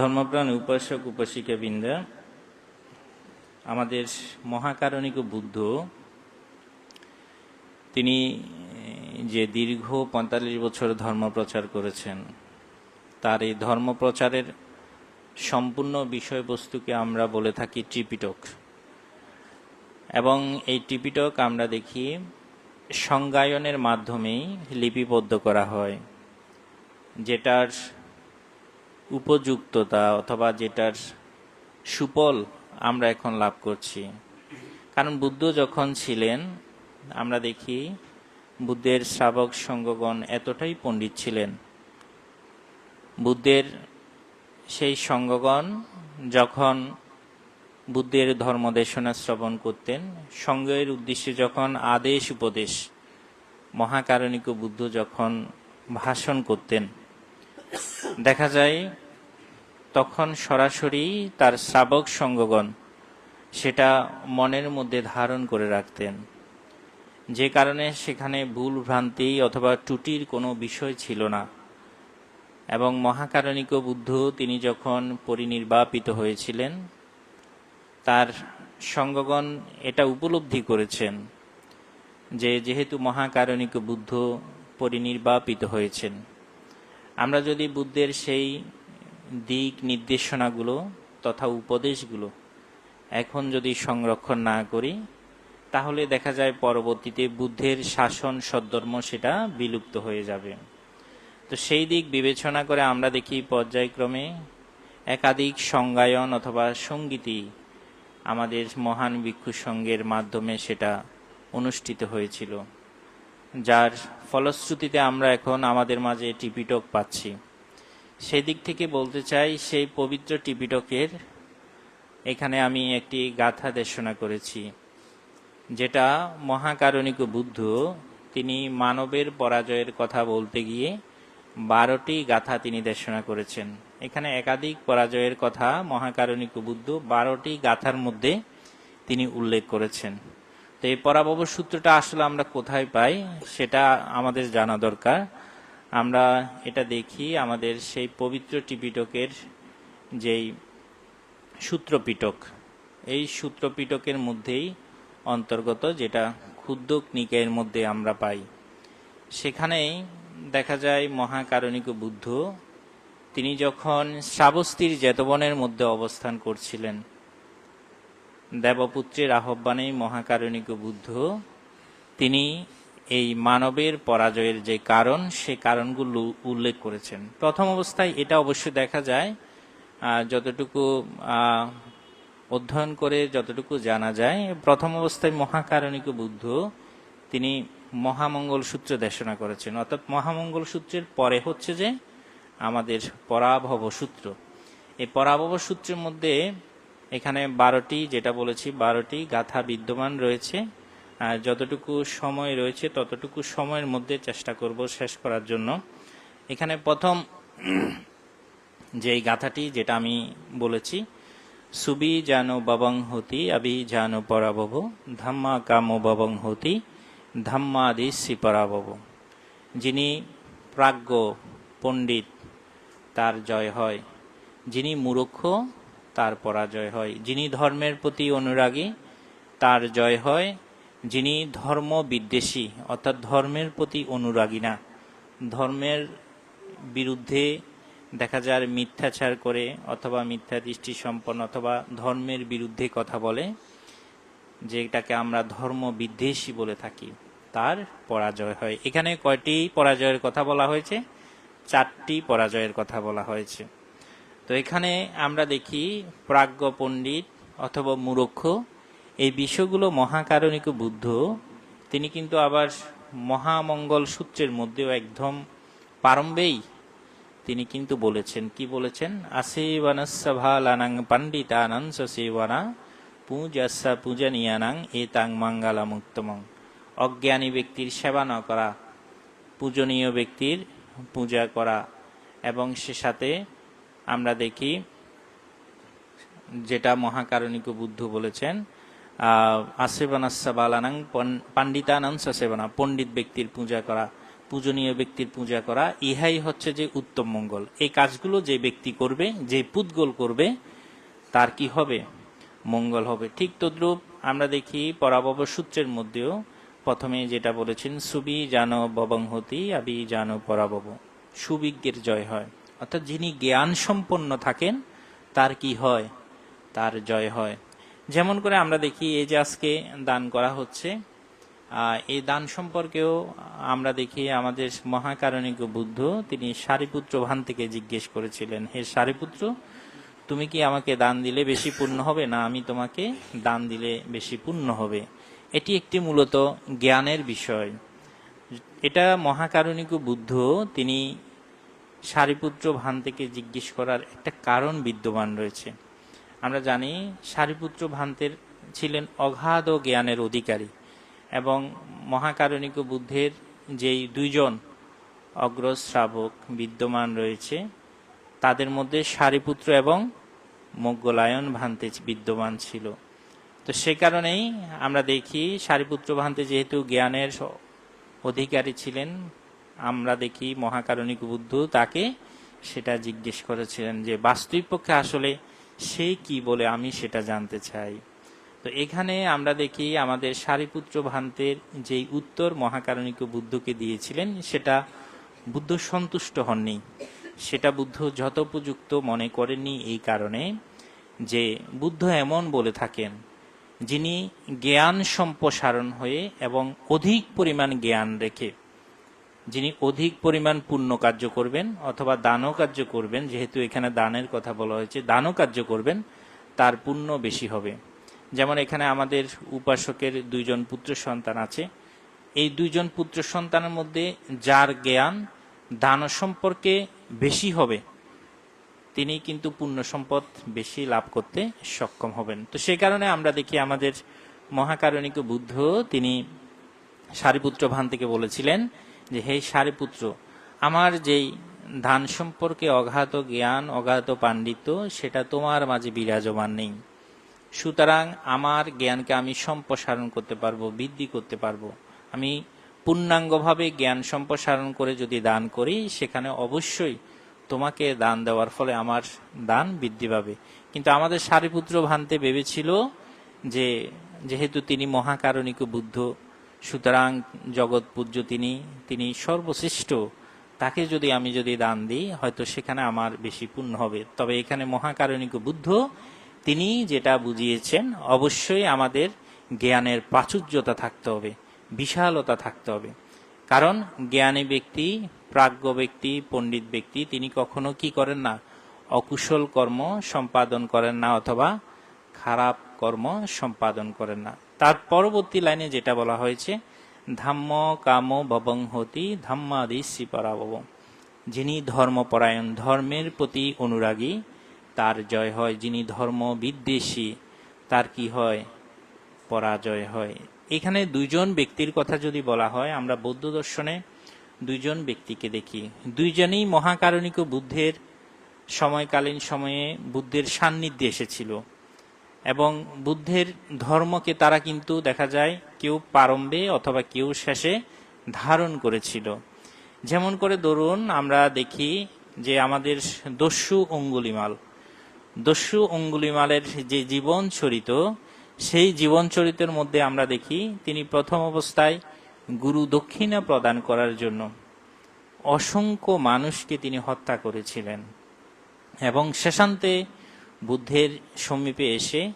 ধর্মপ্রাণ উপাসক, উপাসিকা বৃন্দা, আমাদের মহাকারণিক বুদ্ধ, তিনি যে দীর্ঘ পঁয়তাল্লিশ বছর ধর্ম প্রচার করেছেন, তার এই ধর্ম প্রচারের সম্পূর্ণ বিষয়বস্তুকে আমরা বলে থাকি ত্রিপিটক। এবং এই ত্রিপিটক আমরা দেখি সংজ্ঞায়নের মাধ্যমেই লিপিবদ্ধ করা হয়, যেটার উপযুক্ততা অথবা যেটার সুফল আমরা এখন লাভ করছি। কারণ বুদ্ধ যখন ছিলেন, আমরা দেখি বুদ্ধের শ্রাবক সঙ্গগণ এতটাই পণ্ডিত ছিলেন। বুদ্ধের সেই সঙ্গগণ যখন বুদ্ধের ধর্মদেশনা শ্রবণ করতেন, সঙ্গের উদ্দেশ্যে যখন আদেশ উপদেশ, মহাকারণিক বুদ্ধ যখন ভাষণ করতেন দেখা যায়, তখন সরাসরি তার শ্রাবক সঙ্গগণ সেটা মনের মধ্যে ধারণ করে রাখতেন। যে কারণে সেখানে ভুল ভ্রান্তি অথবা ত্রুটির কোনো বিষয় ছিল না। এবং মহাকারণিক বুদ্ধ তিনি যখন পরিনির্বাপিত হয়েছিলেন, তার সঙ্গগণ এটা উপলব্ধি করেছেন যে, যেহেতু মহাকারণিক বুদ্ধ পরিনির্বাপিত হয়েছেন। আমরা যদি বুদ্ধের সেই দিক নির্দেশনাগুলো তথা উপদেশগুলো এখন যদি সংরক্ষণ না করি, তাহলে দেখা যায় পরবর্তীতে বুদ্ধের শাসন সদ্ধর্ম সেটা বিলুপ্ত হয়ে যাবে। তো সেই দিক বিবেচনা করে আমরা দেখি পর্যায়ক্রমে একাধিক সংজ্ঞায়ন অথবা সঙ্গীতি আমাদের মহান ভিক্ষু সঙ্গের মাধ্যমে সেটা অনুষ্ঠিত হয়েছিল, যার ফলশ্রুতিতে আমরা এখন আমাদের মাঝে টিপিটক পাচ্ছি। সেই দিক থেকে বলতে চাই, সেই পবিত্র টিপিটকের এখানে আমি একটি গাথা দেশনা করেছি, যেটা মহাকারণিক বুদ্ধ তিনি মানবের পরাজয়ের কথা বলতে গিয়ে বারোটি গাথা তিনি দেশনা করেছেন। এখানে একাধিক পরাজয়ের কথা মহাকারণিক বুদ্ধ বারোটি গাথার মধ্যে তিনি উল্লেখ করেছেন। তো এই পরাভব সূত্রটা আসলে আমরা কোথায় পাই, সেটা আমাদের জানা দরকার। আমরা এটা দেখি আমাদের সেই পবিত্র টিপিটকের যেই সূত্রপিটক, এই সূত্রপিটকের মধ্যেই অন্তর্গত যেটা ক্ষুদ্র নিকায়ের মধ্যে আমরা পাই। সেখানেই দেখা যায় মহাকারণিক বুদ্ধ, তিনি যখন শ্রাবস্তীর জেতবনের মধ্যে অবস্থান করছিলেন দেবপুত্রের আহ্বানে মহাকারণিক বুদ্ধ তিনি এই মানবের পরাজয়ের যে কারণ, সে কারণগুলো উল্লেখ করেছেন। প্রথম অবস্থায় এটা অবশ্যই দেখা যায় যতটুকু অধ্যয়ন করে যতটুকু জানা যায়, প্রথম অবস্থায় মহাকারণিক বুদ্ধ তিনি মহামঙ্গল সূত্র দেশনা করেছেন। অর্থাৎ মহামঙ্গল সূত্রের পরে হচ্ছে যে আমাদের পরাভব সূত্র এই পরাভব সূত্রের মধ্যে এখানে বারোটি, যেটা বলেছি, বারোটি গাথা বিদ্যমান রয়েছে। আর যতটুকু সময় রয়েছে, ততটুকু সময়ের মধ্যে চেষ্টা করব শেষ করার জন্য। এখানে প্রথম যে গাথাটি, যেটা আমি বলেছি, সুবি জানো বাবং হতি, আবি জানো পরাবব ধাম্মা কামো বাবং হতি ধাম্মা ধাম্মাদি পরাবব যিনি প্রাজ্ঞ পণ্ডিত, তার জয় হয়। যিনি মূর্খ তার পরাজয় হয়। যিনি ধর্মের প্রতি অনুরাগী, তার জয় হয়। যিনি ধর্ম বিদ্বেষী, অর্থাৎ ধর্মের প্রতি অনুরাগী না। ধর্মের বিরুদ্ধে দেখা যায় মিথ্যাচার করে অথবা মিথ্যা দৃষ্টি সম্পন্ন অথবা ধর্মের বিরুদ্ধে কথা বলে, যেটাকে আমরা ধর্ম বিদ্বেষী বলে থাকি, তার পরাজয় হয়। এখানে কয়টি পরাজয়ের কথা বলা হয়েছে? চারটি পরাজয়ের কথা বলা হয়েছে। তো এখানে আমরা দেখি প্রাজ্ঞ পণ্ডিত অথবা মূরক্ষ, এই বিষয়গুলো মহাকারণিক বুদ্ধ। তিনি কিন্তু আবার মহামঙ্গল সূত্রের মধ্যেও একদম প্রারম্ভেই তিনি কিন্তু বলেছেন। কি বলেছেন? আসেবানাং পণ্ডিতানং সেবানা পূজাসা পূজনীয়ানাং এতাং মঙ্গলামুক্তমং। অজ্ঞানী ব্যক্তির সেবা না করা, পূজনীয় ব্যক্তির পূজা করা, এবং সে সাথে আমরা দেখি যেটা মহাকারণিক বুদ্ধ বলেছেন আহ আশেবানাসা বালানাং পণ্ডিতানাং সেবানা পণ্ডিত ব্যক্তির পূজা করা, পূজনীয় ব্যক্তির পূজা করা, ইহাই হচ্ছে যে উত্তম মঙ্গল। এই কাজগুলো যে ব্যক্তি করবে, যে পুদ্গল করবে, তার কি হবে? মঙ্গল হবে। ঠিক তদ্রূপ আমরা দেখি পরাবব সূত্রের মধ্যেও প্রথমে যেটা বলেছেন, সুবি জানো ববংহতি, আবি জানো পরাবব সুবিজ্ঞের জয় হয়। অর্থাৎ যিনি জ্ঞান সম্পন্ন থাকেন, তার কি হয়? তার জয় হয়। যেমন করে আমরা দেখি এই যে আজকে দান করা হচ্ছে এই দান সম্পর্কেও আমরা দেখি আমাদের মহাকারণিক বুদ্ধ তিনি সারিপুত্র ভান থেকে জিজ্ঞেস করেছিলেন, হে সারিপুত্র, তুমি কি আমাকে দান দিলে বেশি পূর্ণ হবে না আমি তোমাকে দান দিলে বেশি পূর্ণ হবে? এটি একটি মূলত জ্ঞানের বিষয়। এটা মহাকারণিক বুদ্ধ তিনি সারিপুত্র ভান থেকে জিজ্ঞেস করার একটা কারণ বিদ্যমান রয়েছে। আমরা জানি সারিপুত্র ভান্তের ছিলেন অগাধ জ্ঞানের অধিকারী এবং মহাকারণিক বুদ্ধের যেই দুইজন অগ্রশ্রাবক বিদ্যমান রয়েছে, তাদের মধ্যে সারিপুত্র এবং মোগলায়ন ভান্তে বিদ্যমান ছিল। তো সে কারণেই আমরা দেখি সারিপুত্র ভান্তে যেহেতু জ্ঞানের অধিকারী ছিলেন আমরা দেখি মহাকারণিক বুদ্ধ তাকে সেটা জিজ্ঞেস করেছিলেন যে বাস্তবিক পক্ষে আসলে সে কি বলে আমি সেটা জানতে চাই? তো এখানে আমরা দেখি আমাদের সারিপুত্র ভান্তের যেই উত্তর মহাকারণিক বুদ্ধকে দিয়েছিলেন, সেটা বুদ্ধ সন্তুষ্ট হননি। সেটা বুদ্ধ যথোপযুক্ত মনে করেননি এই কারণে যে, বুদ্ধ এমন বলে থাকেন, যিনি জ্ঞান সম্প্রসারণ হয়ে এবং অধিক পরিমাণ জ্ঞান রেখে যিনি অধিক পরিমাণ পুণ্য কার্য করবেন অথবা দানও কার্য করবেন, যেহেতু এখানে দানের কথা বলা হয়েছে, দানও কার্য করবেন, তার পুণ্য বেশি হবে। যেমন এখানে আমাদের উপাসকের দুইজন পুত্র সন্তান আছে। এই দুইজন পুত্র সন্তানের মধ্যে যার জ্ঞান দান সম্পর্কে বেশি হবে, তিনি কিন্তু পুণ্য সম্পদ বেশি লাভ করতে সক্ষম হবেন। তো সে কারণে আমরা দেখি আমাদের মহাকারণিক বুদ্ধ তিনি সারিপুত্র ভান থেকে বলেছিলেন যে, হে সারিপুত্র, আমার যেই ধান সম্পর্কে অগাধ জ্ঞান অগাধ পাণ্ডিত্য, সেটা তোমার মাঝে বিরাজমান নেই। সুতরাং আমার জ্ঞানকে আমি সম্প্রসারণ করতে পারব, বৃদ্ধি করতে পারব। আমি পূর্ণাঙ্গভাবে জ্ঞান সম্প্রসারণ করে যদি দান করি, সেখানে অবশ্যই তোমাকে দান দেওয়ার ফলে আমার দান বৃদ্ধি পাবে। কিন্তু আমাদের সারিপুত্র ভান্তে ভেবেছিল যে, যেহেতু তিনি মহাকারণিক বুদ্ধ সুতরাং জগৎ পূজ্য তিনি তিনি সর্বশ্রেষ্ঠ। তাকে যদি আমি যদি দান দিই, হয়তো সেখানে আমার বেশি পুণ্য হবে। তবে এখানে মহাকারণিক বুদ্ধ, তিনি যেটা বুঝিয়েছেন, অবশ্যই আমাদের জ্ঞানের প্রাচুর্যতা থাকতে হবে, বিশালতা থাকতে হবে। কারণ জ্ঞানী ব্যক্তি, প্রাজ্ঞ ব্যক্তি, পণ্ডিত ব্যক্তি, তিনি কখনো কি করেন না? অকুশল কর্ম সম্পাদন করেন না, অথবা খারাপ কর্ম সম্পাদন করেন না। তার পরবর্তী লাইনে যেটা বলা হয়েছে, ধাম্ম কাম ভবং হতি ধাম্মাদি শ্রীপরাবব যিনি ধর্মপরায়ণ ধর্মের প্রতি অনুরাগী, তার জয় হয় যিনি ধর্ম বিদ্বেষী, তার কি হয়? পরাজয় হয়। এখানে দুইজন ব্যক্তির কথা যদি বলা হয়, আমরা বৌদ্ধ দর্শনে দুইজন ব্যক্তিকে দেখি। দুইজনেই মহাকারণিক বুদ্ধের সময়কালীন সময়ে বুদ্ধের সান্নিধ্যে এসেছিল। এবং বুদ্ধের ধর্মকে তারা কিন্তু দেখা যায় কেউ প্রারম্ভে অথবা কেউ শেষে ধারণ করেছিল। যেমন করে ধরুন আমরা দেখি যে আমাদের দস্যু অঙ্গুলিমাল। দস্যু অঙ্গুলিমালের যে জীবন চরিত, সেই জীবন চরিতের মধ্যে আমরা দেখি তিনি প্রথম অবস্থায় গুরু দক্ষিণা প্রদান করার জন্য অসংখ্য মানুষকে তিনি হত্যা করেছিলেন। এবং শেষান্তে বুদ্ধের সমীপে এসে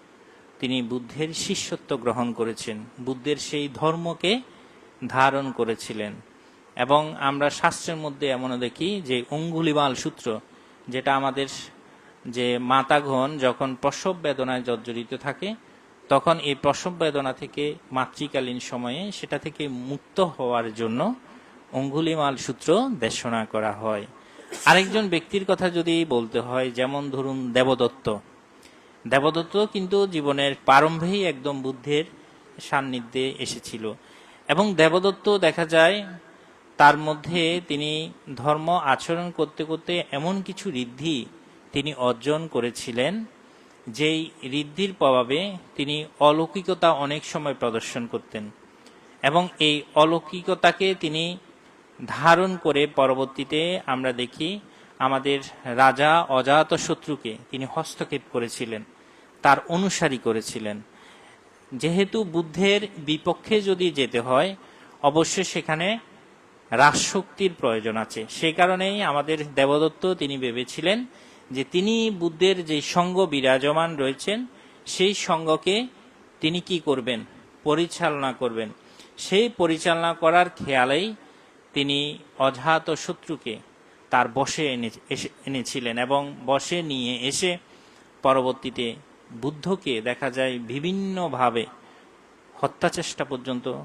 তিনি বুদ্ধের শিষ্যত্ব গ্রহণ করেছেন। বুদ্ধের সেই ধর্মকে ধারণ করেছিলেন। এবং আমরা শাস্ত্রের মধ্যে এমনও দেখি যে অঙ্গুলিমাল সূত্র, যেটা আমাদের যে মাতাগণ যখন প্রসব বেদনায় জর্জরিত থাকে, তখন এই প্রসব বেদনা থেকে মাতৃকালীন সময়ে সেটা থেকে মুক্ত হওয়ার জন্য অঙ্গুলিমাল সূত্র দেশনা করা হয়। আরেকজন ব্যক্তির কথা যদি বলতে হয়, যেমন ধরুন দেবদত্ত। দেবদত্ত কিন্তু জীবনের প্রারম্ভেই একদম বুদ্ধের সান্নিধ্যে এসেছিল। এবং দেবদত্ত দেখা যায়, তার মধ্যে তিনি ধর্ম আচরণ করতে করতে এমন কিছু ঋদ্ধি তিনি অর্জন করেছিলেন, যেই ঋদ্ধির প্রভাবে তিনি অলৌকিকতা অনেক সময় প্রদর্শন করতেন। এবং এই অলৌকিকতাকে তিনি ধারণ করে পরবর্তীতে আমরা দেখি আমাদের রাজা অজাত শত্রুকে তিনি হস্তক্ষেপ করেছিলেন, তার অনুসারী করেছিলেন। যেহেতু বুদ্ধের বিপক্ষে যদি যেতে হয়, অবশ্যই সেখানে রাজশক্তির প্রয়োজন আছে। সে কারণেই আমাদের দেবদত্ত তিনি ভেবেছিলেন যে তিনি বুদ্ধের যে সঙ্গ বিরাজমান রয়েছেন, সেই সঙ্গকে তিনি কি করবেন? পরিচালনা করবেন। সেই পরিচালনা করার খেয়ালেই তিনি অজাত শত্রুকে তার বসে এনে এনেছিলেন এবং বসে নিয়ে এসে পরবর্তীতে বুদ্ধকে দেখা যায় বিভিন্নভাবে হত্যা চেষ্টা পর্যন্ত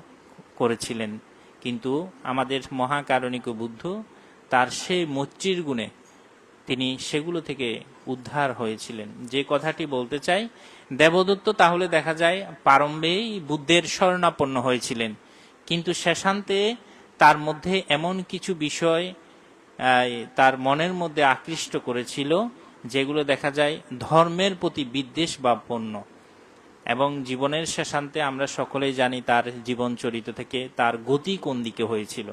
করেছিলেন। কিন্তু আমাদের মহাকারণিক বুদ্ধ তার সেই মৈত্রীর গুণে তিনি সেগুলো থেকে উদ্ধার হয়েছিলেন। যে কথাটি বলতে চাই, দেবদত্ত তাহলে দেখা যায় প্রারম্ভেই বুদ্ধের শরণাপন্ন হয়েছিলেন। কিন্তু শেষান্তে তার মধ্যে এমন কিছু বিষয় তার মনের মধ্যে আকৃষ্ট করেছিল, যেগুলো দেখা যায় ধর্মের প্রতি বিদ্বেষ বা পণ্য। এবং জীবনের শেষান্তে আমরা সকলেই জানি তার জীবন চরিত্র থেকে তার গতি কোন দিকে হয়েছিল।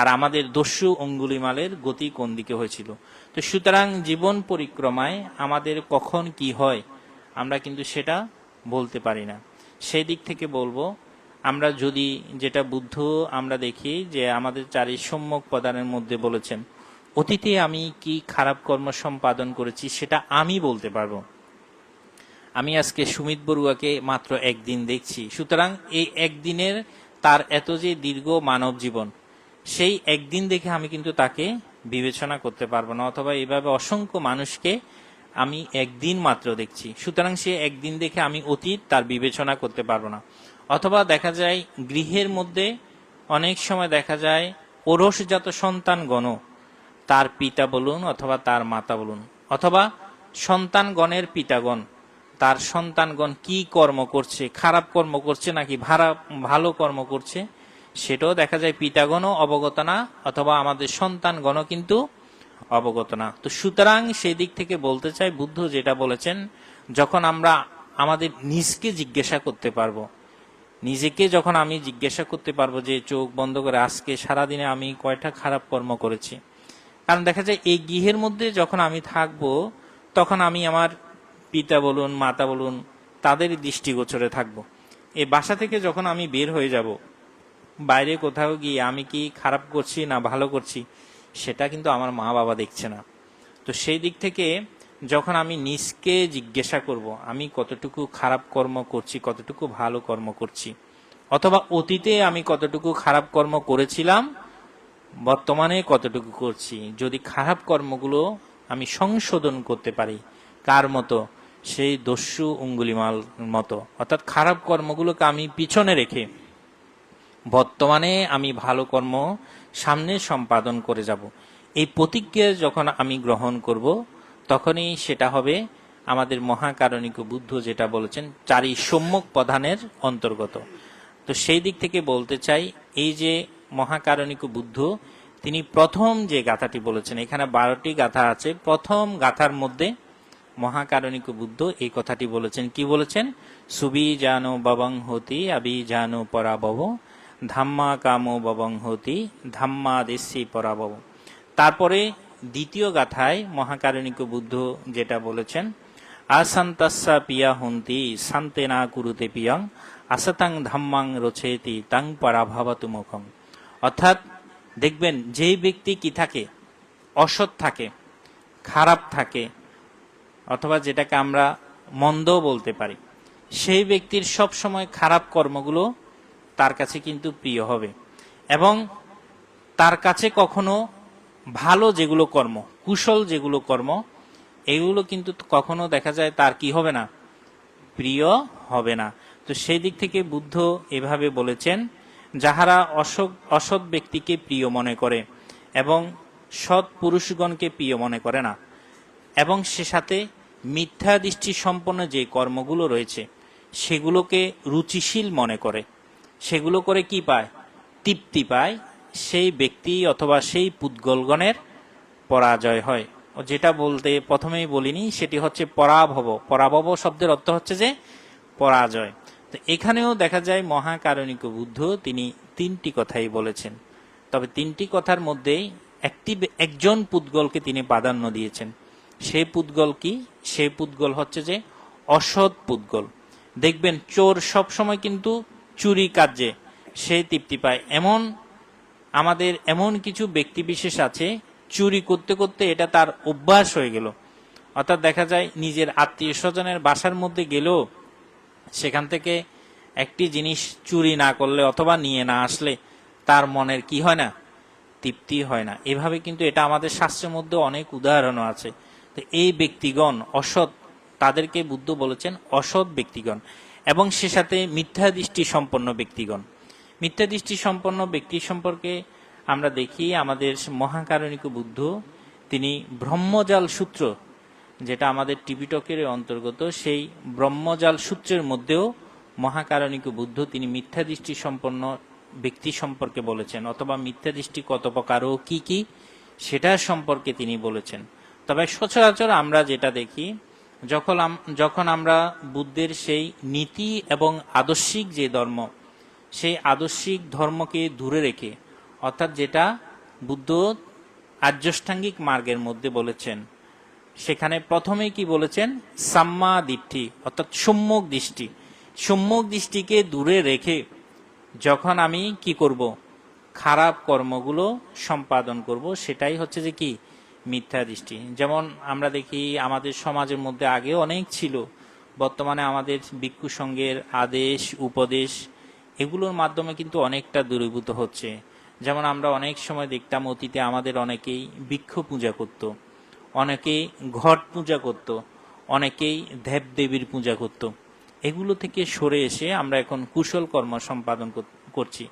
আর আমাদের দস্যু অঙ্গুলিমালের গতি কোন দিকে হয়েছিল। তো সুতরাং জীবন পরিক্রমায় আমাদের কখন কি হয়, আমরা কিন্তু সেটা বলতে পারি না। সেই দিক থেকে বলব আমরা যদি যেটা বুদ্ধ আমরা দেখি যে আমাদের চারি সম্যক প্রদানের মধ্যে বলেছেন, অতীতে আমি কি খারাপ কর্ম সম্পাদন করেছি সেটা আমি বলতে পারব। আমি আজকে সুমিত বড়ুয়াকে মাত্র একদিন দেখছি। সুতরাং এই একদিনের তার এত যে দীর্ঘ মানব জীবন, সেই একদিন দেখে আমি কিন্তু তাকে বিবেচনা করতে পারব না অথবা এইভাবে অসংখ্য মানুষকে আমি একদিন মাত্র দেখছি। সুতরাং সে একদিন দেখে আমি অতীত তার বিবেচনা করতে পারব না। অথবা দেখা যায় গৃহের মধ্যে অনেক সময় দেখা যায় ওরসজাত সন্তানগণ তার পিতা বলুন অথবা তার মাতা বলুন, অথবা সন্তানগণের পিতাগণ, তার সন্তানগণ কি কর্ম করছে, খারাপ কর্ম করছে নাকি ভাড়া ভালো কর্ম করছে, সেটাও দেখা যায় পিতাগণও অবগত না, অথবা আমাদের সন্তানগণও কিন্তু অবগত না। তো সুতরাং সেই দিক থেকে বলতে চাই, বুদ্ধ যেটা বলেছেন, যখন আমরা আমাদের নিজকে জিজ্ঞাসা করতে পারব নিজেকে যখন আমি জিজ্ঞাসা করতে পারব যে চোখ বন্ধ করে আজকে সারাদিনে আমি কয়টা খারাপ কর্ম করেছি? কারণ দেখা যায় এই গৃহের মধ্যে যখন আমি থাকব, তখন আমি আমার পিতা বলুন, মাতা বলুন, তাদের দৃষ্টিগোচরে থাকব। এই বাসা থেকে যখন আমি বের হয়ে যাব, বাইরে কোথাও গিয়ে আমি কি খারাপ করছি না ভালো করছি, সেটা কিন্তু আমার মা বাবা দেখছে না। তো সেই দিক থেকে যখন আমি নিজকে জিজ্ঞাসা করব, আমি কতটুকু খারাপ কর্ম করছি, কতটুকু ভালো কর্ম করছি, অথবা অতীতে আমি কতটুকু খারাপ কর্ম করেছিলাম, বর্তমানে কতটুকু করছি, যদি খারাপ কর্মগুলো আমি সংশোধন করতে পারি, কার মতো? সেই দস্যু অঙ্গুলিমাল মতো। অর্থাৎ খারাপ কর্মগুলোকে আমি পিছনে রেখে বর্তমানে আমি ভালো কর্ম সামনে সম্পাদন করে যাব। এই প্রতিজ্ঞা যখন আমি গ্রহণ করব তখনই সেটা হবে আমাদের মহাকারণিক বুদ্ধ যেটা বলেছেন, চারি সম্যক প্রধানের অন্তর্গত। তো সেই দিক থেকে বলতে চাই, এই যে মহাকারণিক বুদ্ধ, তিনি প্রথম যে গাথাটি বলেছেন, এখানে বারোটি গাথা আছে, প্রথম গাথার মধ্যে মহাকারণিক বুদ্ধ এই কথাটি বলেছেন। কি বলেছেন? সুবি জানো ববং হতি আবি জানো পরাবব ধাম্মা কামো ববং হতি ধাম্মা দেশি পরাবব তারপরে দ্বিতীয় গাথায় মহাকারণিক বুদ্ধ যেটা বলেছেন আসান্তাসা পিয়া হন্তি শান্তে না কুরুতে পিয়ং, আসাতাং ধাম্মাং রচেতি, তাং পরাভাবাতু মুখম। অর্থাৎ দেখবেন, যেই ব্যক্তি কি থাকে, অসৎ থাকে, খারাপ থাকে, অথবা যেটাকে আমরা মন্দ বলতে পারি, সেই ব্যক্তির সব সময় খারাপ কর্মগুলো তার কাছে কিন্তু প্রিয় হবে। এবং তার কাছে কখনো ভালো যেগুলো কর্ম, কুশল যেগুলো কর্ম, এগুলো কিন্তু কখনো দেখা যায় তার কি হবে না? প্রিয় হবে না। তো সেই দিক থেকে বুদ্ধ এভাবে বলেছেন, যাহারা অসৎ অসৎ ব্যক্তিকে প্রিয় মনে করে এবং সৎ পুরুষগণকে প্রিয় মনে করে না, এবং সে সাথে মিথ্যা দৃষ্টি সম্পন্ন যে কর্মগুলো রয়েছে, সেগুলোকে রুচিশীল মনে করে। সেগুলো করে কি পায়? তৃপ্তি পায়। সেই ব্যক্তি অথবা সেই পুদ্গলগণের পরাজয় হয়। ও যেটা বলতে প্রথমেই বলিনি, সেটি হচ্ছে পরাভব। পরাভব শব্দের অর্থ হচ্ছে যে পরাজয়। তো এখানেও দেখা যায় মহাকারণিক বুদ্ধ তিনি তিনটি কথাই বলেছেন। তবে তিনটি কথার মধ্যেই একটি একজন পুদ্গলকে তিনি প্রাধান্য দিয়েছেন। সেই পুদ্গল কি? সেই পুদ্গল হচ্ছে যে অসৎ পুদ্গল। দেখবেন চোর সব সময় কিন্তু চুরি কাজে সে তৃপ্তি পায়। এমন আমাদের এমন কিছু ব্যক্তি বিশেষ আছে, চুরি করতে করতে এটা তার অভ্যাস হয়ে গেল। অর্থাৎ দেখা যায় নিজের আত্মীয় স্বজনের বাসার মধ্যে গেলেও সেখান থেকে একটি জিনিস চুরি না করলে অথবা নিয়ে না আসলে তার মনের কি হয় না? তৃপ্তি হয় না। এভাবে কিন্তু এটা আমাদের শাস্ত্রের মধ্যে অনেক উদাহরণও আছে। তো এই ব্যক্তিগণ অসৎ, তাদেরকে বুদ্ধ বলেছেন অসৎ ব্যক্তিগণ এবং সে সাথে মিথ্যা দৃষ্টি সম্পন্ন ব্যক্তিগণ। মিথ্যা দৃষ্টি সম্পন্ন ব্যক্তি সম্পর্কে আমরা দেখি, আমাদের মহাকারণিক বুদ্ধ, তিনি ব্রহ্মজাল সূত্র, যেটা আমাদের টিপিটকের অন্তর্গত, সেই ব্রহ্মজাল সূত্রের মধ্যেও মহাকারণিক বুদ্ধ তিনি মিথ্যা দৃষ্টি সম্পন্ন ব্যক্তি সম্পর্কে বলেছেন, অথবা মিথ্যা দৃষ্টি কত প্রকার ও কি কি, সেটা সম্পর্কে তিনি বলেছেন। তবে সচরাচর আমরা যেটা দেখি, যখন যখন আমরা বুদ্ধের সেই নীতি এবং আদর্শিক যে ধর্ম সেই আদর্শিক ধর্মকে দূরে রেখে, অর্থাৎ যেটা বুদ্ধ আর্যষ্টাঙ্গিক মার্গের মধ্যে বলেছেন। সেখানে প্রথমে কি বলেছেন? সাম্মা দৃষ্টি, অর্থাৎ সম্যক দৃষ্টি। সম্যক দৃষ্টিকে দূরে রেখে যখন আমি কি করব? খারাপ কর্মগুলো সম্পাদন করব, সেটাই হচ্ছে যে কি? মিথ্যা দৃষ্টি। যেমন আমরা দেখি আমাদের সমাজের মধ্যে আগে অনেক ছিল। বর্তমানে আমাদের ভিক্ষু সঙ্গের আদেশ, উপদেশ এগুলোর মাধ্যমে কিন্তু অনেকটা দূরীভূত হচ্ছে। যেমন আমরা অনেক সময় দেখতাম অতীতে আমাদের অনেকেই বৃক্ষ পূজা করত, অনেকেই ঘট পূজা করত, অনেকেই দেব দেবীর পূজা করত। এগুলো থেকে সরে এসে আমরা এখন কুশল কর্ম সম্পাদন করছি।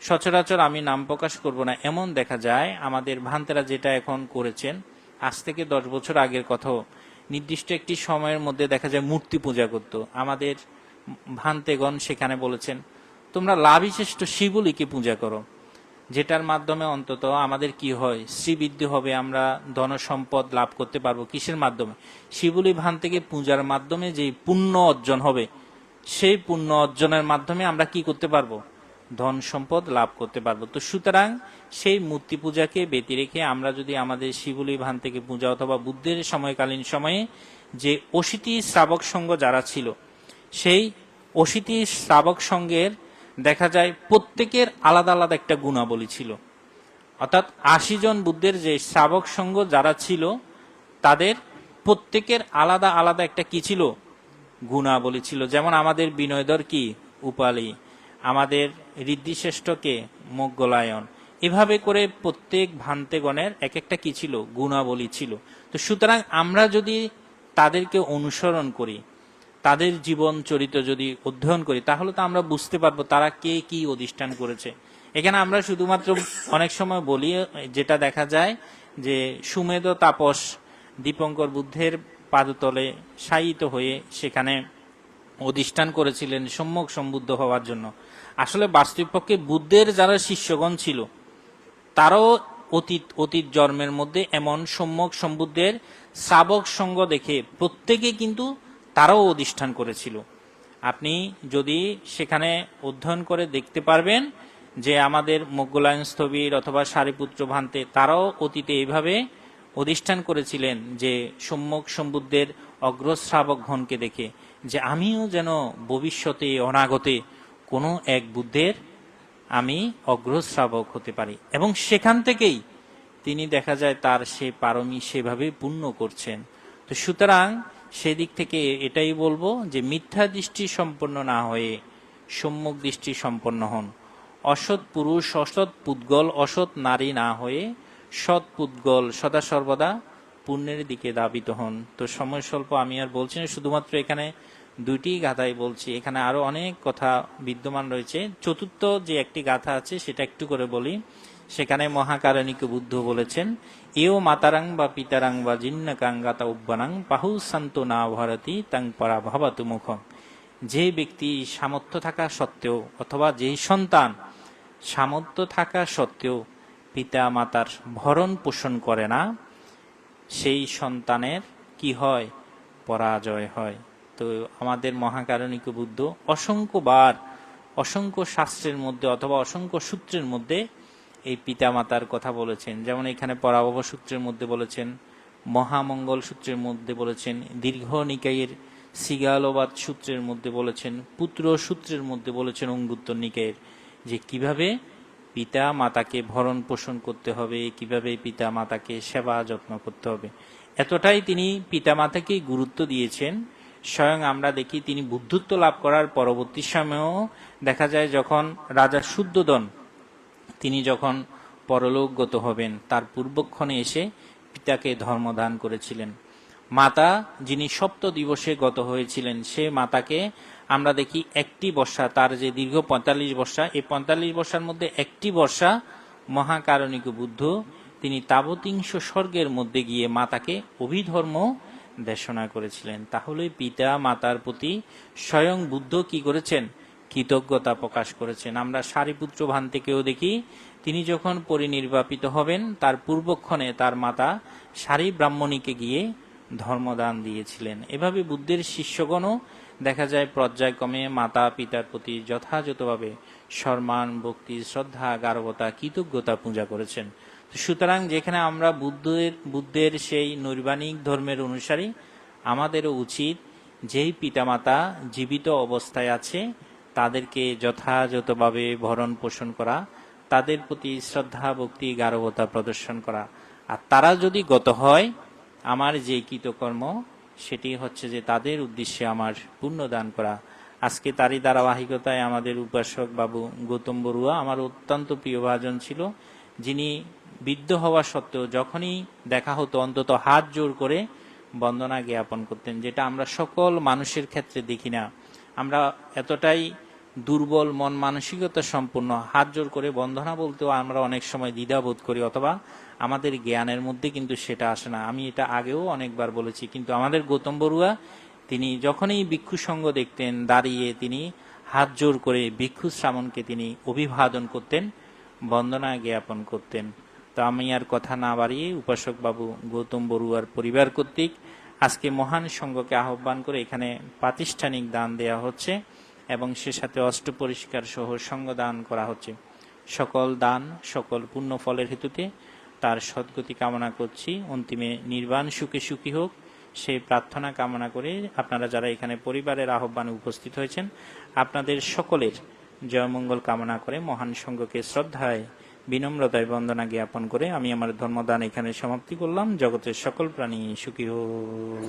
সচরাচর আমি নাম প্রকাশ করব না, এমন দেখা যায় আমাদের ভান্তেরা যেটা এখন করেছেন, আজ থেকে দশ বছর আগের কথাও। নির্দিষ্ট একটি সময়ের মধ্যে দেখা যায় মূর্তি পূজা করত। আমাদের ভান্তেগণ সেখানে বলেছেন তোমরা লাভিশ্রেষ্ঠ শিবলিকে পূজা করো, যেটার মাধ্যমে অন্তত আমাদের কি হয়, শ্রীবৃদ্ধি হবে, আমরা ধন সম্পদ লাভ করতে পারব কিসের মাধ্যমে? শিবলি ভান থেকে পূজার মাধ্যমে যে পুণ্য অর্জন হবে, সেই পুণ্য অর্জনের মাধ্যমে আমরা কি করতে পারব? ধন সম্পদ লাভ করতে পারব। তো সুতরাং সেই মূর্তি পূজাকে ব্যতি রেখে আমরা যদি আমাদের শিবলি ভান থেকে পূজা অথবা বুদ্ধের সময়কালীন সময়ে যে অশীতি শ্রাবক সঙ্গ যারা ছিল, সেই অশীতি শ্রাবক সঙ্গের দেখা যায় প্রত্যেকের আলাদা আলাদা একটা গুণাবলী ছিল। অর্থাৎ আশি জন বুদ্ধের যে শ্রাবক সঙ্গ যারা ছিল, তাদের প্রত্যেকের আলাদা আলাদা একটা কি ছিল? গুণাবলী ছিল। যেমন আমাদের বিনয়দর কি? উপালি। আমাদের ঋদ্ধিশ্রেষ্ঠকে মোগলায়ন এভাবে করে প্রত্যেক ভান্তেগণের এক একটা কি ছিল? গুণাবলী ছিল। তো সুতরাং আমরা যদি তাদেরকে অনুসরণ করি তাদের জীবন চরিত্র যদি অধ্যয়ন করি, তাহলে তো আমরা বুঝতে পারব তারা কে কি অধিষ্ঠান করেছে। এখানে আমরা শুধুমাত্র অনেক সময় বলি, যেটা দেখা যায় যে সুমেধ তাপস দীপঙ্কর বুদ্ধের পাদতলে শায়িত হয়ে সেখানে অধিষ্ঠান করেছিলেন সম্যক সম্বুদ্ধ হওয়ার জন্য। আসলে বাস্তবিক পক্ষে বুদ্ধের যারা শিষ্যগণ ছিল, তারাও অতীত অতীত জন্মের মধ্যে এমন সম্যক সম্বুদ্ধের শ্রাবক সঙ্গ দেখে প্রত্যেকে কিন্তু তারাও অধিষ্ঠান করেছিল। আপনি যদি সেখানে অধ্যয়ন করে দেখতে পারবেন যে আমাদের মোগলায়ন স্থবির অথবা সারিপুত্র ভান্তে তারাও অতীতে এইভাবে অধিষ্ঠান করেছিলেন যে সম্যক সম্বুদ্ধের অগ্রশ্রাবক ঘনকে দেখে, যে আমিও যেন ভবিষ্যতে, অনাগতে কোনো এক বুদ্ধের আমি অগ্রশ্রাবক হতে পারি। এবং সেখান থেকেই তিনি দেখা যায় তার সে পারমি সেভাবে পূর্ণ করছেন। তো সুতরাং সেদিক থেকে এটাই বলব যে মিথ্যা দৃষ্টি সম্পন্ন না হয়ে সম্মুখ দৃষ্টি সম্পন্ন হন। অসৎ পুরুষ, অসৎ পুদ্গল অসৎ নারী না হয়ে সৎ পুদ্গল সদা সর্বদা পুণ্যের দিকে দাবিত হন। তো সময় স্বল্প, আমি আর বলছি না, শুধুমাত্র এখানে দুইটি গাথাই বলছি। এখানে আরও অনেক কথা বিদ্যমান রয়েছে। চতুর্থ যে একটি গাথা আছে, সেটা একটু করে বলি। সেখানে মহাকারণিক বুদ্ধ বলেছেন এও মাতারাং বা পিতারাং বা জিন্নকাং গাতা উব্বানাং পাহু শান্ত না ভারতী তাং পরা ভাবাতু মুখম। যে ব্যক্তি সামর্থ্য থাকা সত্ত্বেও অথবা যেই সন্তান সামর্থ্য থাকা সত্ত্বেও পিতা মাতার ভরণ পোষণ করে না, সেই সন্তানের কি হয়? পরাজয় হয়। তো আমাদের মহাকারণিক বুদ্ধ অসংখ্যবার, অসংখ্য শাস্ত্রের মধ্যে অথবা অসংখ্য সূত্রের মধ্যে এই পিতামাতার কথা বলেছেন। যেমন এখানে পরাভব সূত্রের মধ্যে বলেছেন, মহামঙ্গল সূত্রের মধ্যে বলেছেন, দীর্ঘ নিকায়ের সিগালবাদ সূত্রের মধ্যে বলেছেন, পুত্র সূত্রের মধ্যে বলেছেন অঙ্গুত্তর নিকায়ের যে কীভাবে পিতা মাতাকে ভরণ পোষণ করতে হবে, কীভাবে পিতা মাতাকে সেবা যত্ন করতে হবে। এতটাই তিনি পিতা মাতাকে গুরুত্ব দিয়েছেন। স্বয়ং আমরা দেখি তিনি বুদ্ধত্ব লাভ করার পরবর্তী সময়েও দেখা যায় যখন রাজা শুদ্ধদন তিনি যখন পরলোকগত হবেন, তার পূর্বক্ষণে এসে পিতাকে ধর্মদান করেছিলেন। মাতা, যিনি সপ্ত দিবসে গত হয়েছিলেন, সে মাতাকে আমরা দেখি একটি বর্ষা, তার যে দীর্ঘ পঁয়তাল্লিশ বর্ষা, এই পঁয়তাল্লিশ বর্ষার মধ্যে একটি বর্ষা মহাকারণিক বুদ্ধ, তিনি তাবতিংশ স্বর্গের মধ্যে গিয়ে মাতাকে অভিধর্ম দেশনা করেছিলেন। তাহলে পিতা মাতার প্রতি স্বয়ং বুদ্ধ কি করেছেন? কৃতজ্ঞতা প্রকাশ করেছেন। আমরা সারিপুত্র ভান থেকেও দেখি, তিনি যখন পরিনির্বাপিত হবেন, তার পূর্বক্ষণে তার মাতা সারি ব্রাহ্মণীকে গিয়ে ধর্মদান দিয়েছিলেন। এভাবে বুদ্ধের শিষ্যগণও দেখা যায় পর্যায়ক্রমে মাতা পিতার প্রতি যথাযথভাবে সম্মান, ভক্তি, শ্রদ্ধা গারবতা কৃতজ্ঞতা পূজা করেছেন। সুতরাং যেখানে আমরা বুদ্ধের বুদ্ধের সেই নৈর্বাণিক ধর্মের অনুসারী, আমাদেরও উচিত যেই পিতামাতা জীবিত অবস্থায় আছে তাদেরকে যথাযথভাবে ভরণ পোষণ করা, তাদের প্রতি শ্রদ্ধা, ভক্তি গারবতা প্রদর্শন করা। আর তারা যদি গত হয়, আমার যে কৃতকর্ম, সেটি হচ্ছে যে তাদের উদ্দেশ্যে আমার পুণ্য দান করা। আজকে তারই ধারাবাহিকতায় আমাদের উপাসক বাবু গৌতম বড়ুয়া আমার অত্যন্ত প্রিয় ভাজন ছিল। যিনি বৃদ্ধ হওয়া সত্ত্বেও যখনই দেখা হতো, অন্তত হাত জোর করে বন্দনা জ্ঞাপন করতেন, যেটা আমরা সকল মানুষের ক্ষেত্রে দেখি না। আমরা এতটাই দুর্বল, মন মানসিকতা সম্পূর্ণ, হাত জোর করে বন্ধনা বলতেও আমরা অনেক সময় দ্বিধাবোধ করি, অথবা আমাদের জ্ঞানের মধ্যে কিন্তু সেটা আসে না। আমি এটা আগেও অনেকবার বলেছি, কিন্তু আমাদের গৌতম বড়ুয়া, তিনি যখনই ভিক্ষু সঙ্গ দেখতেন, দাঁড়িয়ে তিনি হাত জোর করে ভিক্ষু শ্রাবণকে তিনি অভিবাদন করতেন, বন্দনা জ্ঞাপন করতেন। তো আমি আর কথা না বাড়িয়ে উপাসক বাবু গৌতম বড়ুয়ার পরিবার কর্তৃক আজকে মহান সংঘকে আহ্বান করে এখানে প্রাতিষ্ঠানিক দান দেয়া হচ্ছে এবং সে সাথে অষ্ট পরিষ্কার সহ সঙ্গ দান করা হচ্ছে। সকল দান, সকল পুণ্য ফলের হেতুতে তার সদ্গতি কামনা করছি। অন্তিমে নির্বাণ সুখে সুখী হোক। সেই প্রার্থনা কামনা করে আপনারা যারা এখানে পরিবারের আহ্বানে উপস্থিত হয়েছেন, আপনাদের সকলের জয়মঙ্গল কামনা করে মহান সংঘকে শ্রদ্ধায় বিনম্রতায় বন্দনা জ্ঞাপন করে আমি আমার ধর্মদান এখানে সমাপ্তি করলাম। জগতের সকল প্রাণী সুখী হোক।